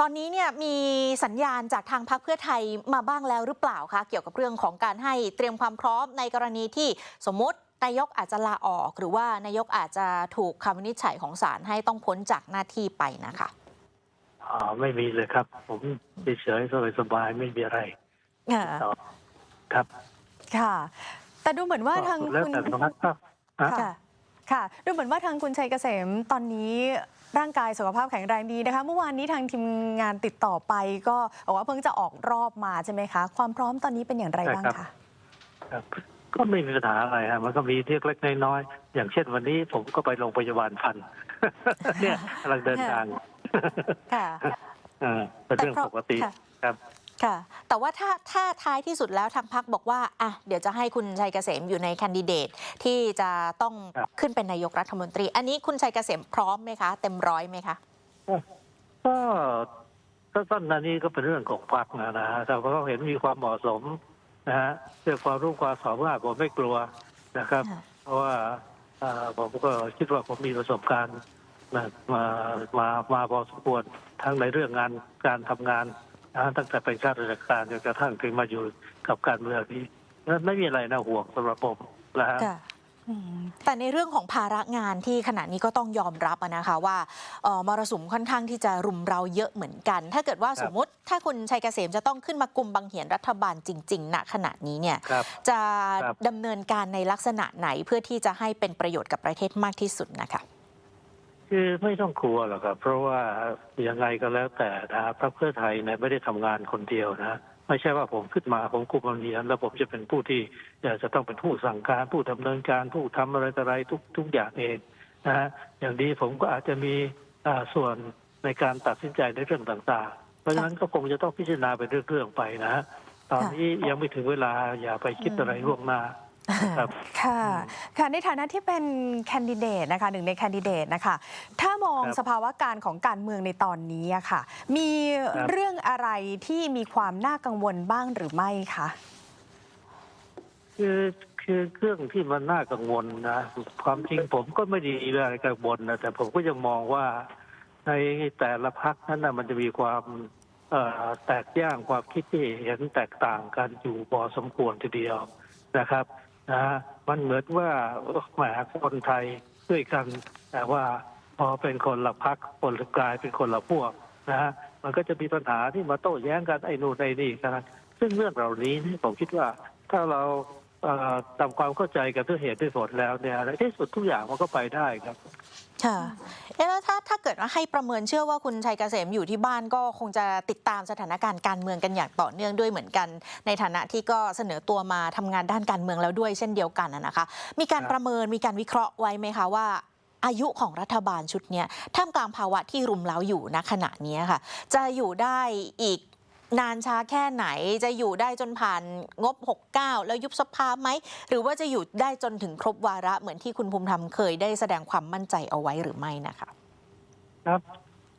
ตอนนี้เนี่ยมีสัญญาณจากทางพรรคเพื่อไทยมาบ้างแล้วหรือเปล่าคะเกี่ยวกับเรื่องของการให้เตรียมความพร้อมในกรณีที่สมมตินายกอาจจะลาออก หรือว่านายกอาจจะถูกคำวินิจฉัยของศาลให้ต้องพ้นจากหน้าที่ไปนะคะอ่าไม่มีเลยครับ ผมเฉยๆสบายๆไม่มีอะไรค่ะต่อครับ ค่ะ แต่ดูเหมือนว่าทางก็แล้วคุณแต่ตรงนั้นครับค่ะ ค่ะ ดูเหมือนว่าทางคุณชัยเกษมตอนนี้ร่างกายสุขภาพแข็งแรงดีนะคะ เมื่อวานนี้ทางทีมงานติดต่อไปก็บอกว่าเพิ่งจะออกรอบมาใช่ไหมคะ ความพร้อมตอนนี้เป็นอย่างไรบ้างใช่ครัคะบครับก็ไม่มีปัญหาอะไรฮะมันก็มีเล็กๆน้อยๆอย่างเช่นวันนี้ผมก็ไปโรงพยาบาลฟัน เนี่ยกำลังเดินทางค่ะเออเป็นเรื่องปกติค่ะครับ ค่ะ แต่ว่าถ้าถ้าท้ายที่สุดแล้วทางพักบอกว่าอะเดี๋ยวจะให้คุณชัยเกษมอยู่ในแคนดิเดตที่จะต้องครับขึ้นเป็นนายกรัฐมนตรี อันนี้คุณชัยเกษมพร้อมไหมคะ เต็มร้อยไหมคะก็ก็ต้นอันนี้ก็เป็นเรื่องของพรรคนะนะฮะแต่ว่าเขาเห็นมีความเหมาะสมนะฮะเรื่องความรู้ความสามารถผมไม่กลัวนะครับค่ะเพราะว่าเอ่อผมก็คิดว่าผมมีประสบการณ์มามามามาพอสมควรทั้งในเรื่องงานการทำงาน นะฮะตั้งแต่เป็นข้าราชการจนกระทั่งถึงมาอยู่กับการเมืองนี้นั้นไม่มีอะไรน่าห่วงสำหรับผมนะฮะค่ะแต่ในเรื่องของภาระงานที่ขณะนี้ก็ต้องยอมรับอะนะคะว่าเอ่อมรสุมค่อนข้างที่จะรุมเราเยอะเหมือนกัน ถ้าเกิดว่าครับสมมติถ้าคุณชัยเกษมจะต้องขึ้นมากลุ่มบังเหียนรัฐบาลจริงๆณขณะนี้เนี่ยครับจะครับดำเนินการในลักษณะไหนเพื่อที่จะให้เป็นประโยชน์กับประเทศมากที่สุดนะคะ คือไม่ต้องกลัวหรอกครับเพราะว่ายังไงก็แล้วแต่นะพรรคเพื่อไทยเนี่ยไม่ได้ทำงานคนเดียวนะไม่ใช่ว่าผมขึ้นมาผมคุมบางเรียนแล้วผมจะเป็นผู้ที่จะต้องเป็นผู้สั่งการผู้ดำเนินการผู้ทำอะไรอะไรทุกทุกอย่างเองนะฮะอย่างนี้ผมก็อาจจะมีอ่าส่วนในการตัดสินใจในเรื่องต่างๆ เพราะฉะนั้นก็คงจะต้องพิจารณาเป็นเรื่องๆไปนะฮะตอนนี้ยังไม่ถึงเวลาอย่าไปคิดอะไรล่วงหน้า ครับค่ะค่ะในฐานะที่เป็นแคนดิเดตนะคะหนึ่งในแคนดิเดตนะคะถ้ามองครับสภาวะการของการเมืองในตอนนี้อะค่ะ มีครับเรื่องอะไรที่มีความน่ากังวลบ้างหรือไม่คะคือคือเรื่องที่มันน่ากังวลนะความจริงผมก็ไม่ได้มีอะไรกังวลนะแต่ผมก็ยังมองว่าในแต่ละพักนั้นนะมันจะมีความเอ่อแตกย่างความคิดที่เห็นแตกต่างกันอยู่พอสมควรทีเดียวนะครับ นะมันเหมือนว่าแหมคนไทยด้วยกัน แต่ว่าพอเป็นคนละพักคนละกลายเป็นคนละพวกนะฮะมันก็จะมีปัญหาที่มาโต้แย้งกันไอ้นู่นไอ้นี่กันซึ่งเรื่องเหล่านี้ผมคิดว่าถ้าเรา เอ่อทำความเข้าใจกันด้วยเหตุด้วยผลแล้วเนี่ยในที่สุดทุกอย่างมันก็ไปได้ครับ ค่ะเอ๊ะแล้วถ้าถ้าเกิดว่าให้ประเมินเชื่อว่าคุณชัยเกษมอยู่ที่บ้านก็คงจะติดตามสถานการณ์การเมืองกันอย่างต่อเนื่องด้วยเหมือนกัน ในฐานะที่ก็เสนอตัวมาทำงานด้านการเมืองแล้วด้วยเช่นเดียวกันนะนะคะ มีการครับ ประเมินมีการวิเคราะห์ไว้ไหมคะว่า อายุของรัฐบาลชุดเนี้ยท่ามกลางภาวะที่รุมเร้าอยู่ณขณะนี้ค่ะ จะอยู่ได้อีก นานช้าแค่ไหนจะอยู่ได้จนผ่านงบ 69 แล้วยุบสภาไหม หรือว่าจะอยู่ได้จนถึงครบวาระเหมือนที่คุณภูมิธรรมเคยได้แสดงความมั่นใจเอาไว้หรือไม่นะคะครับ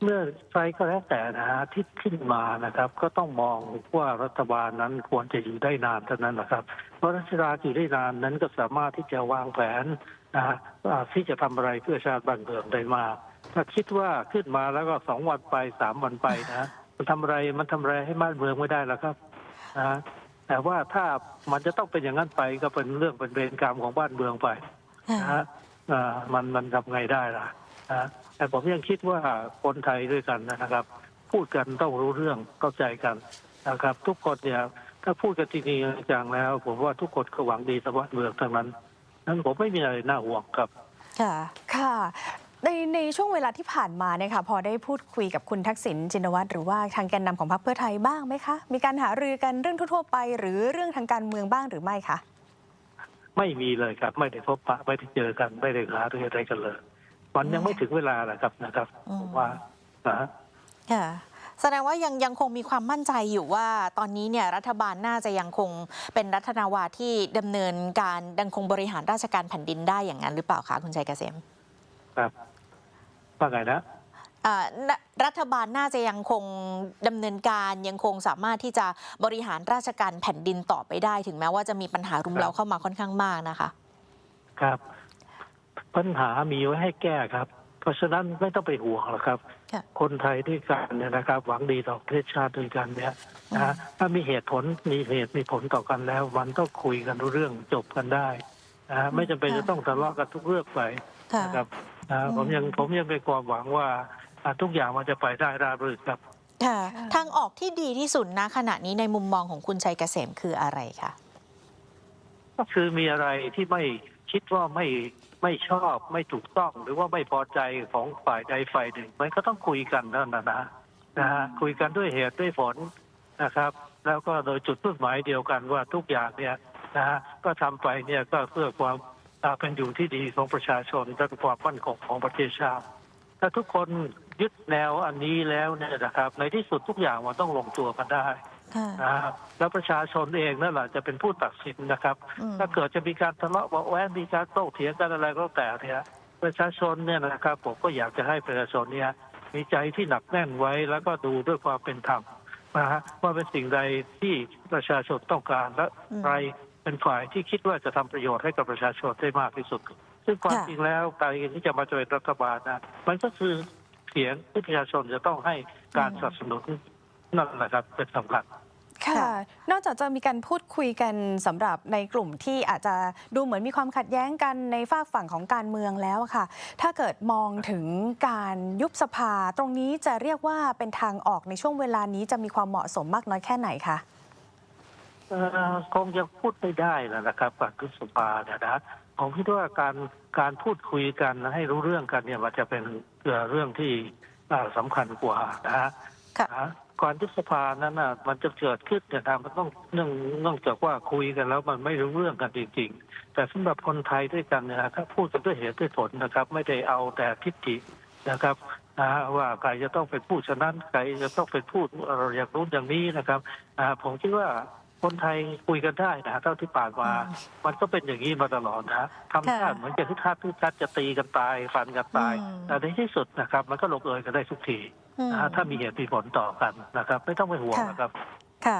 เมื่อใครก็แล้วแต่นะฮะที่ขึ้นมานะครับ ก็ต้องมองว่ารัฐบาลนั้นควรจะอยู่ได้นานเท่านั้นนะครับ เพราะรัฐบาลอยู่ได้นานนั้นก็สามารถที่จะวางแผนนะฮะที่จะทำอะไรเพื่อชาติบ้านเมืองได้มากถ้าคิดว่าขึ้นมาแล้วก็สองวันไปสามวันไปนะ มันทำอะไรมันทำอะไรให้บ้านเมืองไม่ได้แล้วครับนะฮะแต่ว่าถ้ามันจะต้องเป็นอย่างนั้นไปก็เป็นเรื่องเป็นเวรกรรมของบ้านเมืองไปนะฮะอ่ามันมันทำไงได้ล่ะนะแต่ผมยังคิดว่าคนไทยด้วยกันนะครับ พูดกันต้องรู้เรื่องเข้าใจกันนะครับ ทุกคนเนี่ยถ้าพูดกันทีนี้จังแล้ว ผมว่าทุกคนก็หวังดีสวัสดิ์เมืองทั้งนั้นนั้นผมไม่มีอะไรน่าห่วงครับ ค่ะ ค่ะ ในในช่วงเวลาที่ผ่านมาเนี่ยค่ะพอได้พูดคุยกับคุณทักษิณชินวัตรหรือว่าทางแกนนำของพรรคเพื่อไทยบ้างไหมคะ มีการหารือกันเรื่องทั่วๆไป หรือเรื่องทางการเมืองบ้างหรือไม่คะไม่มีเลยครับ ไม่ได้พบปะไม่ได้เจอกันไม่ได้หารืออะไรกันเลยมันยังไม่ถึงเวลาแหละครับนะครับอืมผมว่านะฮะค่ะแสดงว่ายังยังคงมีความมั่นใจอยู่ว่า ตอนนี้เนี่ยรัฐบาลน่าจะยังคงเป็นรัฐนาวาที่ดำเนินการยังคงบริหารราชการแผ่นดินได้อย่างนั้นหรือเปล่าคะคุณชัยเกษม ครับ ว่าไงนะอ่าณรัฐบาลน่าจะยังคงดำเนินการยังคงสามารถที่จะบริหารราชการแผ่นดินต่อไปได้ ถึงแม้ว่าจะมีปัญหารุมเร้าเข้ามาค่อนข้างมากนะคะ ครับ ปัญหามีไว้ให้แก้ครับราะฉะนั้นไม่ต้องไปห่วงหรอกครับค่ะคนไทยด้วยกันเนี่ยนะครับ หวังดีต่อประเทศชาติด้วยกันเนี่ยนะฮะถ้ามีเหตุผลมีเหตุมีผลต่อกันแล้ว มันต้องคุยกันรู้เรื่องจบกันได้นะฮะไม่จำเป็นค่ะจะต้องทะเลาะกันทุกเรื่องไปค่ะนะครับ นะอืมผมยังผมยังมีความหวังว่าอ่าทุกอย่างมันจะไปได้ราบรื่นครับค่ะค่ะทางออกที่ดีที่สุดณขณะนี้ในมุมมองของคุณชัยเกษมคืออะไรคะก็คือมีอะไรที่ไม่คิดว่าไม่ไม่ชอบไม่ถูกต้องหรือว่าไม่พอใจของฝ่ายใดฝ่ายหนึ่งมันก็ต้องคุยกันนั่นนะนะนะฮะคุยกันด้วยเหตุด้วยผลนะครับ แล้วก็โดยจุดมุ่งหมายเดียวกันว่าทุกอย่างเนี่ยนะฮะก็ทำไปเนี่ยก็เพื่อความอ่า เป็นอยู่ที่ดีของประชาชนและความมั่นคงของประเทศชาติ ถ้าทุกคนยึดแนวอันนี้แล้วเนี่ยนะครับ ในที่สุดทุกอย่างมันต้องลงตัวกันได้ค่ะนะครับแล้วประชาชนเองนั่นแหละจะเป็นผู้ตัดสินนะครับอืมถ้าเกิดจะมีการทะเลาะเบาะแว้งมีการโต้เถียงกันอะไรก็แล้วแต่เนี่ยประชาชนเนี่ยนะครับผมก็อยากจะให้ประชาชนเนี่ยมีใจที่หนักแน่นไว้แล้วก็ดูด้วยความเป็นธรรมนะฮะว่าเป็นสิ่งใดที่ประชาชนต้องการและอืมใคร เป็นฝ่ายที่คิดว่าจะทำประโยชน์ให้กับประชาชนได้มากที่สุด ซึ่งความจริงแล้วการที่จะมาเป็นรัฐบาลนะมันก็คือเสียงที่ประชาชนจะต้องให้การสนับสนุนนั่นแหละครับเป็นสำคัญค่ะ นอกจากจะมีการพูดคุยกันสำหรับในกลุ่มที่อาจจะดูเหมือนมีความขัดแย้งกันในฝากฝั่งของการเมืองแล้วค่ะ ถ้าเกิดมองถึงการยุบสภาตรงนี้จะเรียกว่าเป็นทางออกในช่วงเวลานี้จะมีความเหมาะสมมากน้อยแค่ไหนคะ เอ่อคงจะพูดไม่ได้แล้วนะครับการยุบสภาเนี่ยนะผมคิดว่าการการพูดคุยกันให้รู้เรื่องกันเนี่ยมันจะเป็นเอ่อเรื่องที่อ่าสำคัญกว่านะฮะค่ะนะก่อนยุบสภานั้นน่ะมันจะเกิดขึ้นเนี่ยนะมันต้องเนื่องเนื่องจากว่าคุยกันแล้วมันไม่รู้เรื่องกันจริง ๆ แต่สำหรับคนไทยด้วยกันเนี่ยนะถ้าพูดกันด้วยเหตุด้วยผลนะครับ ไม่ได้เอาแต่ทิฏฐินะครับนะว่าใครจะต้องเป็นผู้ชนะใครจะต้องเป็นผู้เอ่ออย่างนู้นอย่างนี้นะครับอ่าผมคิดว่า คนไทยคุยกันได้นะเท่าที่ผ่านมาอืมมันก็เป็นอย่างนี้มาตลอดนะทำท่าค่ะเหมือนจะที่ท่าที่ทัดจะตีกันตายฟันกันตายอืมแต่ในที่สุดนะครับ มันก็ลงเอยกันได้ทุกทีอืมนะฮะถ้ามีเหตุมีผลต่อกันนะครับ ไม่ต้องไปห่วงค่ะนะครับ ค่ะ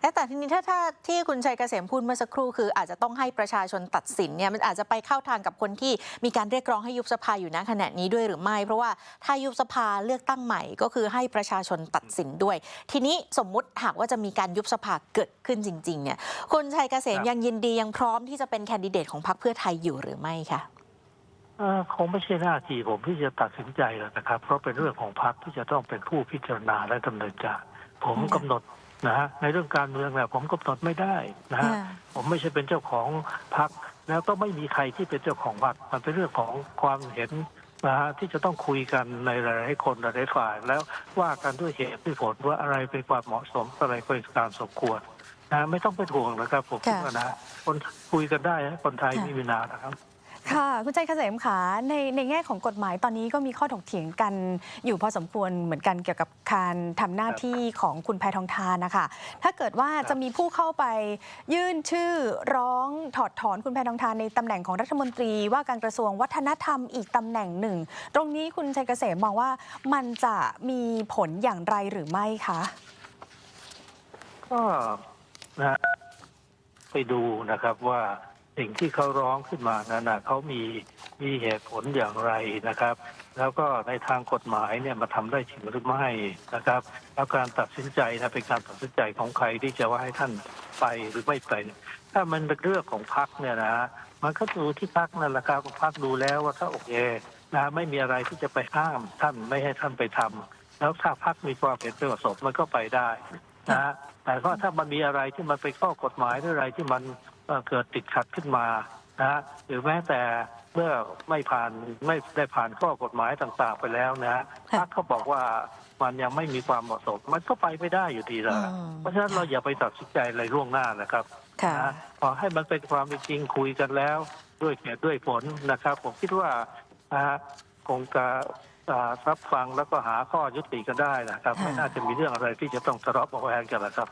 เอ๊ะแต่ทีนี้ถ้าถ้าที่คุณชัยเกษมพูดเมื่อสักครู่คืออาจจะต้องให้ประชาชนตัดสินเนี่ยมันอาจจะไปเข้าทางกับคนที่มีการเรียกร้องให้ยุบสภาอยู่ณขณะนี้ด้วยหรือไม่ เพราะว่าถ้ายุบสภาเลือกตั้งใหม่ก็คือให้ประชาชนตัดสินด้วย ทีนี้สมมุติหากว่าจะมีการยุบสภาเกิดขึ้นจริงๆเนี่ยคุณชัยเกษมครับยังยินดียังพร้อมที่จะเป็นแคนดิเดตของพรรคเพื่อไทยอยู่หรือไม่คะเอ่อคงไม่ใช่หน้าที่ผมที่จะตัดสินใจหรอกนะครับ เพราะเป็นเรื่องของพรรคที่จะต้องเป็นผู้พิจารณาและดำเนินการผมค่ะกำหนด นะฮะในเรื่องการเมืองเนี่ยผมกำหนดไม่ได้นะฮะค่ะผมไม่ใช่เป็นเจ้าของพรรคแล้วก็ไม่มีใครที่เป็นเจ้าของพรรคมันเป็นเรื่องของความเห็นนะฮะที่จะต้องคุยกันในหลายๆคนหลายๆฝ่าย แล้วว่ากันด้วยเหตุด้วยผลว่าอะไรเป็นความเหมาะสมอะไรเป็นการสมควรนะไม่ต้องเป็นห่วงนะครับผมคิดค่ะว่านะคนคุยกันได้นะคนไทยค่ะไม่มีปัญหานะครับ ค่ะคุณชัยเกษมขาในในแง่ของกฎหมายตอนนี้ก็มีข้อถกเถียงกันอยู่พอสมควรเหมือนกันเกี่ยวกับการทำหน้าที่ของคุณแพทองทานนะคะถ้าเกิดว่าจะมีผู้เข้าไปยื่นชื่อร้องถอดถอนคุณแพทองทานในตำแหน่งของรัฐมนตรีว่าการกระทรวงวัฒนธรรมอีกตำแหน่งหนึ่ง ตรงนี้คุณชัยเกษมมองว่ามันจะมีผลอย่างไรหรือไม่คะก็นะไปดูนะครับว่า สิ่งที่เขาร้องขึ้นมานั้นนะเขามีมีเหตุผลอย่างไรนะครับ แล้วก็ในทางกฎหมายเนี่ยมาทำได้จริงหรือไม่นะครับ แล้วการตัดสินใจนะเป็นการตัดสินใจของใครที่จะว่าให้ท่านไปหรือไม่ไป ถ้ามันเป็นเรื่องของพรรคเนี่ยนะมันก็ดูที่พรรคนั่นแหละครับพรรคดูแล้วว่าถ้าโอเคนะไม่มีอะไรที่จะไปห้ามท่านไม่ให้ท่านไปทำแล้วถ้าพรรคมีความเห็นเป็นผสมมันก็ไปได้นะฮะแต่ก็ถ้ามันมีอะไรที่มันเป็นข้อกฎหมายหรืออะไรที่มัน เอ่อเกิดติดขัดขึ้นมานะฮะหรือแม้แต่เมื่อไม่ผ่านไม่ได้ผ่านข้อกฎหมายต่างๆไปแล้วนะฮะค่ะถ้าเขาบอกว่ามันยังไม่มีความเหมาะสม มันก็ไปไม่ได้อยู่ดีแหละอืมเพราะฉะนั้นเราอย่าไปตัดสินใจอะไรล่วงหน้านะครับค่ะนะขอให้มันเป็นความเป็นจริงคุยกันแล้ว ด้วยเหตุด้วยผลนะครับ ผมคิดว่านะฮะคงจะอ่ารับฟังแล้วก็หาข้อยุติกันได้นะครับค่ะไม่น่าจะมีเรื่องอะไรที่จะต้องทะเลาะเบาะแวงกันนะครับ